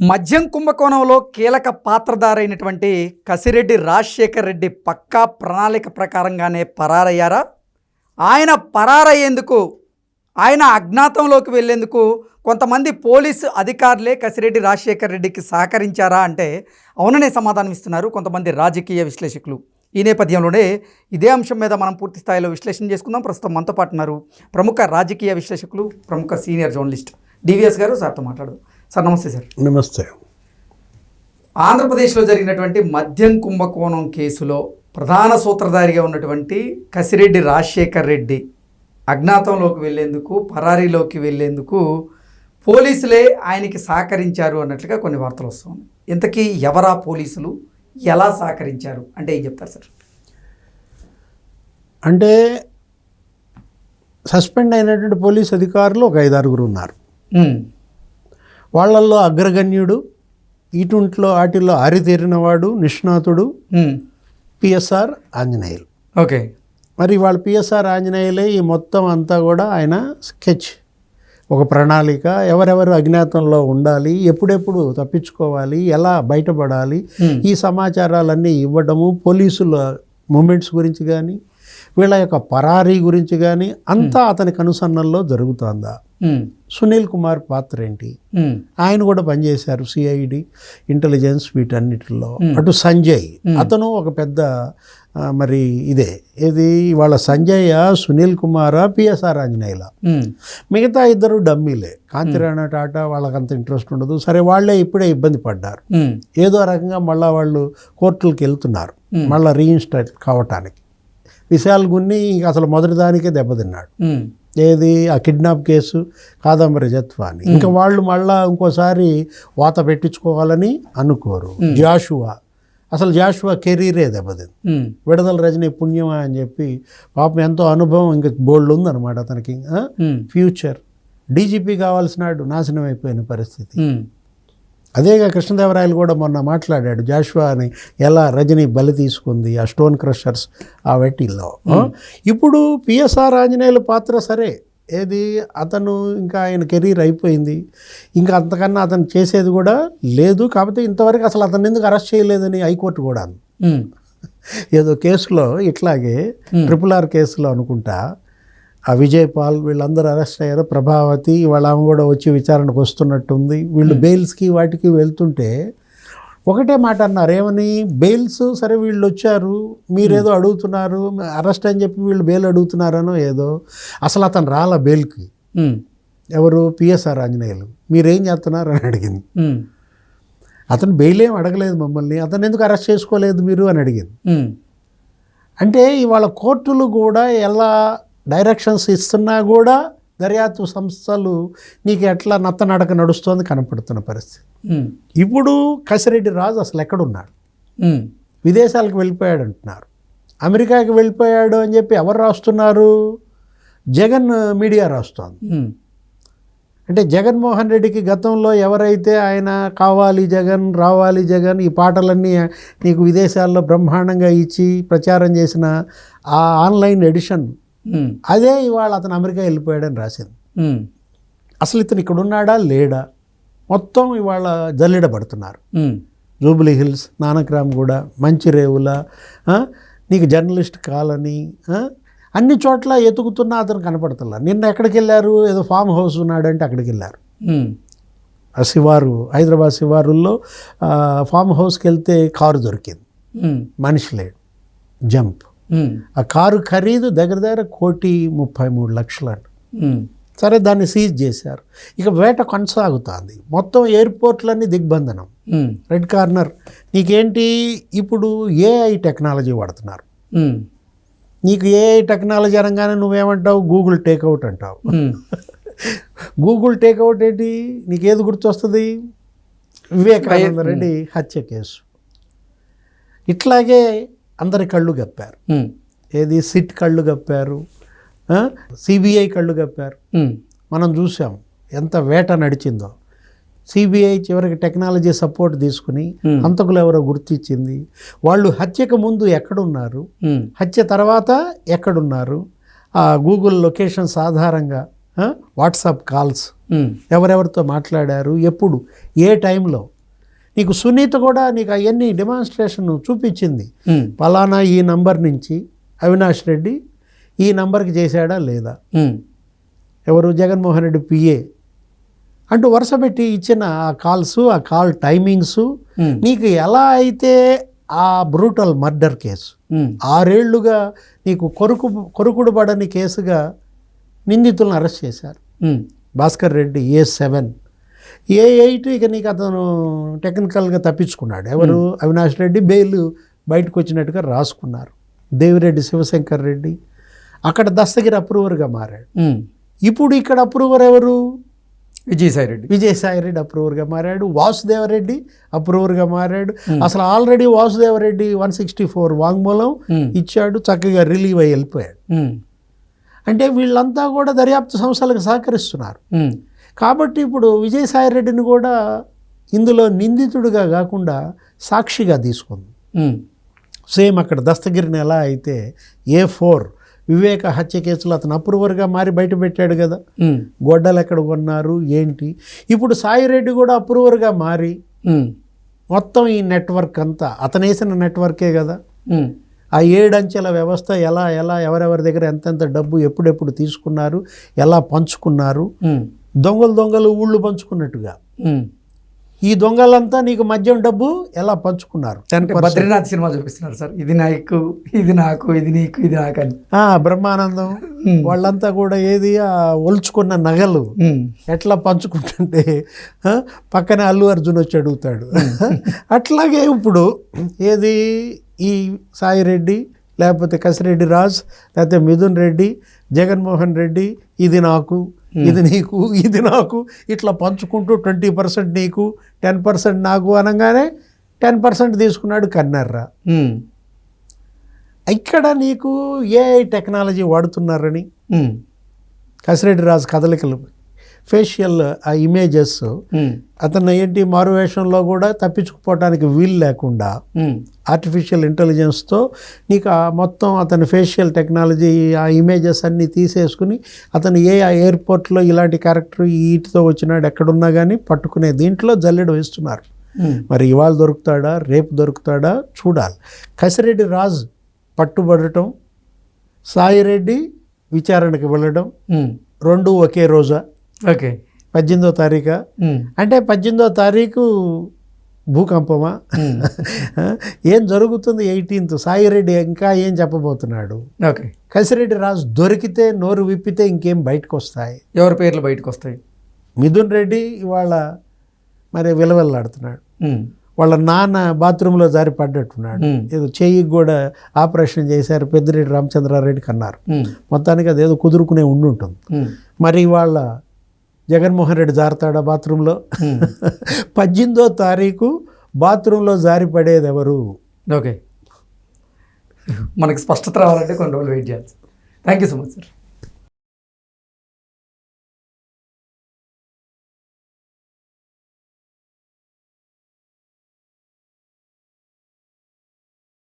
మద్యం కుంభకోణంలో కీలక పాత్రధారైనటువంటి కసిరెడ్డి రాజశేఖర్ రెడ్డి పక్కా ప్రణాళిక ప్రకారంగానే పరారయ్యారా? ఆయన పరారయ్యేందుకు ఆయన అజ్ఞాతంలోకి వెళ్ళేందుకు కొంతమంది పోలీసు అధికారులే కసిరెడ్డి రాజశేఖర్ రెడ్డికి సహకరించారా అంటే అవుననే సమాధానం ఇస్తున్నారు కొంతమంది రాజకీయ విశ్లేషకులు. ఈ నేపథ్యంలోనే ఇదే అంశం మీద మనం పూర్తి స్థాయిలో విశ్లేషణ చేసుకుందాం. ప్రస్తుతం మనతో పాటు ఉన్నారు ప్రముఖ రాజకీయ విశ్లేషకులు ప్రముఖ సీనియర్ జర్నలిస్ట్ డివిఎస్ గారు. సార్తో మాట్లాడదాం. సార్ నమస్తే సార్. నమస్తే. ఆంధ్రప్రదేశ్లో జరిగినటువంటి మద్యం కుంభకోణం కేసులో ప్రధాన సూత్రధారిగా ఉన్నటువంటి కసిరెడ్డి రాజశేఖర్ రెడ్డి అజ్ఞాతంలోకి వెళ్ళేందుకు పరారీలోకి వెళ్ళేందుకు పోలీసులే ఆయనకి సహకరించారు అన్నట్లుగా కొన్ని వార్తలు వస్తున్నాయి. ఇంతకీ ఎవరా పోలీసులు? ఎలా సహకరించారు? అంటే ఏం చెప్తారు సార్? అంటే సస్పెండ్ అయినటువంటి పోలీస్ అధికారులు ఒక ఐదారుగురు ఉన్నారు. వాళ్ళల్లో అగ్రగణ్యుడు ఇటుంట్లో వాటిల్లో ఆరితేరినవాడు నిష్ణాతుడు పిఎస్ఆర్ ఆంజనేయులు. ఓకే. మరి వాళ్ళ పిఎస్ఆర్ ఆంజనేయులే ఈ మొత్తం అంతా కూడా ఆయన స్కెచ్ ఒక ప్రణాళిక. ఎవరెవరు అజ్ఞాతంలో ఉండాలి ఎప్పుడెప్పుడు తప్పించుకోవాలి ఎలా బయటపడాలి ఈ సమాచారాలన్నీ ఇవ్వడము పోలీసుల మూమెంట్స్ గురించి కానీ వీళ్ళ యొక్క పరారీ గురించి కానీ అంతా అతనికి అనుసరణలో జరుగుతుందా? సునీల్ కుమార్ పాత్ర ఏంటి? ఆయన కూడా పనిచేశారు సిఐడి ఇంటెలిజెన్స్ వీటన్నిటిలో. అటు సంజయ్. అతను ఒక పెద్ద మరి ఇదే. ఇది వాళ్ళ సంజయ్ సునీల్ కుమార్ పిఎస్ఆర్ ఆంజనేయుల? మిగతా ఇద్దరు డమ్మీలే. కాంతిరాణ టాటా వాళ్ళకి అంత ఇంట్రెస్ట్ ఉండదు. సరే వాళ్ళే ఇప్పుడే ఇబ్బంది పడ్డారు. ఏదో రకంగా మళ్ళీ వాళ్ళు కోర్టులకు వెళ్తున్నారు. మళ్ళీ రీఇన్స్టేట్ కావటానికి. విశాల్ గున్ని అసలు మొదటి దానికే దెబ్బతిన్నాడు ఏది? ఆ కిడ్నాప్ కేసు కాదంబరి జత్వాని. ఇంకా వాళ్ళు మళ్ళా ఇంకోసారి వాత పెట్టించుకోవాలని అనుకోరు. జాషువా. అసలు జాషువా కెరీరే దెబ్బతింది. విడుదల రజనీ పుణ్యమా అని చెప్పి పాపం ఎంతో అనుభవం ఇంకా బోల్డ్ ఉందన్నమాట అతనికి. ఫ్యూచర్. డీజీపీ కావాల్సినాడు నాశనం అయిపోయిన పరిస్థితి. అదేగా కృష్ణదేవరాయలు కూడా మొన్న మాట్లాడాడు జాషువాని ఎలా రజని బలి తీసుకుంది ఆ స్టోన్ క్రషర్స్ ఆ వెట్టిల్లో ఇప్పుడు పిఎస్ఆర్ ఆంజనేయుల పాత్ర సరే. ఏది? అతను ఇంకా ఆయన కెరీర్ అయిపోయింది. ఇంకా అంతకన్నా అతను చేసేది కూడా లేదు. కాకపోతే ఇంతవరకు అసలు అతను ఎందుకు అరెస్ట్ చేయలేదని హైకోర్టు కూడా ఏదో కేసులో ఇట్లాగే ట్రిపుల్ ఆర్ కేసులో అనుకుంటా ఆ విజయ్ పాల్ వీళ్ళందరూ అరెస్ట్ అయ్యారు. ప్రభావతి వాళ్ళ కూడా వచ్చి విచారణకు వస్తున్నట్టుంది. వీళ్ళు బెయిల్స్కి వాటికి వెళ్తుంటే ఒకటే మాట అన్నారు. ఏమని? బెయిల్స్ సరే వీళ్ళు వచ్చారు మీరేదో అడుగుతున్నారు అరెస్ట్ అని చెప్పి వీళ్ళు బెయిల్ అడుగుతున్నారనో ఏదో. అసలు అతను రాల బెయిల్కి? ఉమ్, ఎవరు? పిఎస్ఆర్ ఆంజనేయులు. మీరేం చేస్తున్నారు అని అడిగింది. అతను బెయిల్ ఏం అడగలేదు మమ్మల్ని. అతను ఎందుకు అరెస్ట్ చేసుకోలేదు మీరు అని అడిగింది. అంటే ఇవాళ కోర్టులు కూడా ఎలా డైరెక్షన్స్ ఇస్తున్నా కూడా దర్యాప్తు సంస్థలు నీకు ఎట్లా నత్తనడక నడుస్తోంది కనపడుతున్న పరిస్థితి. ఇప్పుడు కసిరెడ్డి రాజు అసలు ఎక్కడున్నాడు? విదేశాలకు వెళ్ళిపోయాడు అంటున్నారు. అమెరికాకి వెళ్ళిపోయాడు అని చెప్పి ఎవరు రాస్తున్నారు? జగన్ మీడియా రాస్తోంది. అంటే జగన్మోహన్ రెడ్డికి గతంలో ఎవరైతే ఆయన కావాలి జగన్ రావాలి జగన్ ఈ పాటలన్నీ నీకు విదేశాల్లో బ్రహ్మాండంగా ఇచ్చి ప్రచారం చేసిన ఆ ఆన్లైన్ ఎడిషన్ అదే ఇవాళ అతను అమెరికా వెళ్ళిపోయాడని రాసింది. ఉమ్, అసలు ఇతను ఇక్కడ ఉన్నాడా లేడా? మొత్తం ఇవాళ జల్లిడబడుతున్నారు. ఉమ్, జూబ్లీ హిల్స్ నానక్రామ్ కూడా మంచిరేవుల ఆ, నీకు జర్నలిస్ట్ కాలనీ అన్ని చోట్ల ఎతుకుతున్నా అతను కనపడుతున్నా నిన్న ఎక్కడికి వెళ్ళారు ఏదో ఫామ్ హౌస్ ఉన్నాడంటే అక్కడికి వెళ్ళారు ఆ శివారు హైదరాబాద్ శివారుల్లో ఫామ్ హౌస్కి వెళ్తే కారు దొరికింది. మనిషి లేడు. జంప్. ఆ కారు ఖరీదు దగ్గర దగ్గర కోటి ముప్పై మూడు లక్షలు అంట ఉమ్, సరే దాన్ని సీజ్ చేశారు. ఇక వేట కొనసాగుతుంది. మొత్తం ఎయిర్పోర్ట్లన్నీ దిగ్బంధనం. రెడ్ కార్నర్ నీకేంటి? ఇప్పుడు ఏఐ టెక్నాలజీ వాడుతున్నారు. నీకు ఏఐ టెక్నాలజీ అనగానే నువ్వేమంటావు? గూగుల్ టేక్అవుట్ అంటావు. గూగుల్ టేక్అవుట్ ఏంటి? నీకు ఏది గుర్తొస్తుంది వివేకానంద రెడ్డి హత్య కేసు. ఇట్లాగే అందరి కళ్ళు గప్పారు. ఏది? సిట్ కళ్ళు గప్పారు. సిబిఐ కళ్ళు గప్పారు. మనం చూసాం ఎంత వేట నడిచిందో. సిబిఐ చివరికి టెక్నాలజీ సపోర్ట్ తీసుకుని. హంతకులు ఎవరో గుర్తించింది. వాళ్ళు హత్యకు ముందు ఎక్కడున్నారు? హత్య తర్వాత ఎక్కడున్నారు? ఆ గూగుల్ లొకేషన్స్ ఆధారంగా వాట్సాప్ కాల్స్ ఎవరెవరితో మాట్లాడారు? ఎప్పుడు? ఏ టైంలో? నీకు సునీత కూడా నీకు అవన్నీ డెమాన్స్ట్రేషన్ చూపించింది. పలానా ఈ నంబర్ నుంచి అవినాష్ రెడ్డి ఈ నంబర్కి చేశాడా లేదా? ఎవరు? జగన్మోహన్ రెడ్డి పిఏ అంటూ వరుస పెట్టి ఇచ్చిన ఆ కాల్స్ ఆ కాల్ టైమింగ్స్ నీకు ఎలా అయితే ఆ బ్రూటల్ మర్డర్ కేసు ఆరేళ్ళుగా నీకు కొరుకు కొరుకుడు పడని కేసుగా నిందితులను అరెస్ట్ చేశారు. Bhaskar Reddy A seven A eight ఇక నీకు అతను టెక్నికల్గా తప్పించుకున్నాడు. ఎవరు? అవినాష్ రెడ్డి బెయిల్ బయటకు వచ్చినట్టుగా రాసుకున్నారు. దేవిరెడ్డి శివశంకర్ రెడ్డి. అక్కడ దస్తగిరి అప్రూవర్గా మారాడు. ఇప్పుడు ఇక్కడ అప్రూవర్ ఎవరు? విజయసాయి రెడ్డి. విజయసాయి రెడ్డి అప్రూవర్గా మారాడు. వాసుదేవరెడ్డి అప్రూవర్గా మారాడు. అసలు already Vasudevareddy one sixty four వాంగ్మూలం ఇచ్చాడు చక్కగా రిలీవ్ అయ్యి వెళ్ళిపోయాడు. అంటే వీళ్ళంతా కూడా దర్యాప్తు సంస్థలకు సహకరిస్తున్నారు. కాబట్టి ఇప్పుడు విజయసాయి రెడ్డిని కూడా ఇందులో నిందితుడిగా కాకుండా సాక్షిగా తీసుకుంది. సేమ్ అక్కడ దస్తగిరిని ఎలా అయితే ఏ ఫోర్ వివేక హత్య కేసులో అతను అప్రూవర్గా మారి బయట పెట్టాడు కదా. గొడ్డలు ఎక్కడ కొన్నారు ఏంటి? ఇప్పుడు సాయిరెడ్డి కూడా అప్రూవర్గా మారి మొత్తం ఈ నెట్వర్క్ అంతా అతను వేసిన నెట్వర్కే కదా. ఆ ఏడంచెల వ్యవస్థ ఎలా ఎలా ఎవరెవరి దగ్గర ఎంతెంత డబ్బు ఎప్పుడెప్పుడు తీసుకున్నారు ఎలా పంచుకున్నారు దొంగలు దొంగలు ఊళ్ళు పంచుకున్నట్టుగా. ఈ దొంగలంతా నీకు మద్యం డబ్బు ఎలా పంచుకున్నారు? బద్రీనాథ్ సినిమా చూపిస్తున్నారు సార్. ఇది నాకు ఇది నాకు ఇది నీకు ఇది నాకు అని బ్రహ్మానందం. వాళ్ళంతా కూడా ఏది ఒలుచుకున్న నగలు ఎట్లా పంచుకుంటుంటే పక్కనే అల్లు అర్జున్ వచ్చి అడుగుతాడు. అట్లాగే ఇప్పుడు ఏది ఈ సాయిరెడ్డి లేకపోతే కసిరెడ్డి రాజ్ లేకపోతే మిథున్ రెడ్డి జగన్మోహన్ రెడ్డి ఇది నాకు ఇది నీకు ఇది నాకు ఇట్లా పంచుకుంటూ ట్వంటీ పర్సెంట్ నీకు టెన్ పర్సెంట్ నాకు అనగానే టెన్ పర్సెంట్ తీసుకున్నాడు కన్నర్రా. ఇక్కడ నీకు ఏఐ టెక్నాలజీ వాడుతున్నారని? కసిరెడ్డి రాజు కదలికలు ఫేషియల్ ఆ ఇమేజెస్ ఉమ్, అతను ఏంటి మారువేషంలో కూడా తప్పించుకుపోవడానికి వీలు లేకుండా ఆర్టిఫిషియల్ ఇంటెలిజెన్స్తో నీకు ఆ మొత్తం అతని ఫేషియల్ టెక్నాలజీ ఆ ఇమేజెస్ అన్నీ తీసేసుకుని అతను ఏ ఆ ఎయిర్పోర్ట్లో ఇలాంటి క్యారెక్టర్ వీటితో వచ్చినాడు ఎక్కడున్నా కానీ పట్టుకునే దీంట్లో జల్లెడ వేస్తున్నారు. ఉమ్, మరి ఇవాళ దొరుకుతాడా? రేపు దొరుకుతాడా? చూడాలి. కసిరెడ్డి రాజు పట్టుబడటం సాయిరెడ్డి విచారణకు వెళ్ళడం రెండు ఒకే రోజా. ఓకే. పద్దెనిమిదో తారీఖా? అంటే పద్దెనిమిదో తారీఖు భూకంపమా? ఏం జరుగుతుంది ఎయిటీన్త్? సాయిరెడ్డి ఇంకా ఏం చెప్పబోతున్నాడు? ఓకే. కసిరెడ్డి రాజు దొరికితే నోరు విప్పితే ఇంకేం బయటకు వస్తాయి ఎవరి పేర్లు బయటకు వస్తాయి మిథున్ రెడ్డి ఇవాళ మరి విలవెల్లాడుతున్నాడు. వాళ్ళ నాన్న బాత్రూంలో జారి పడ్డట్టున్నాడు. ఏదో చెయ్యికి కూడా ఆపరేషన్ చేశారు పెద్దిరెడ్డి రామచంద్రారెడ్డికి అన్నారు మొత్తానికి అదేదో కుదురుకునే ఉండి ఉంటుంది ఉమ్, మరి వాళ్ళ జగన్మోహన్ రెడ్డి జారుతాడా బాత్రూంలో? ఉమ్. పద్దెనిమిదో తారీఖు బాత్రూంలో జారి పడేది ఎవరు ఓకే మనకి స్పష్టత రావాలంటే కొన్ని రోజులు వెయిట్ చేయాలి. Thank you so much sir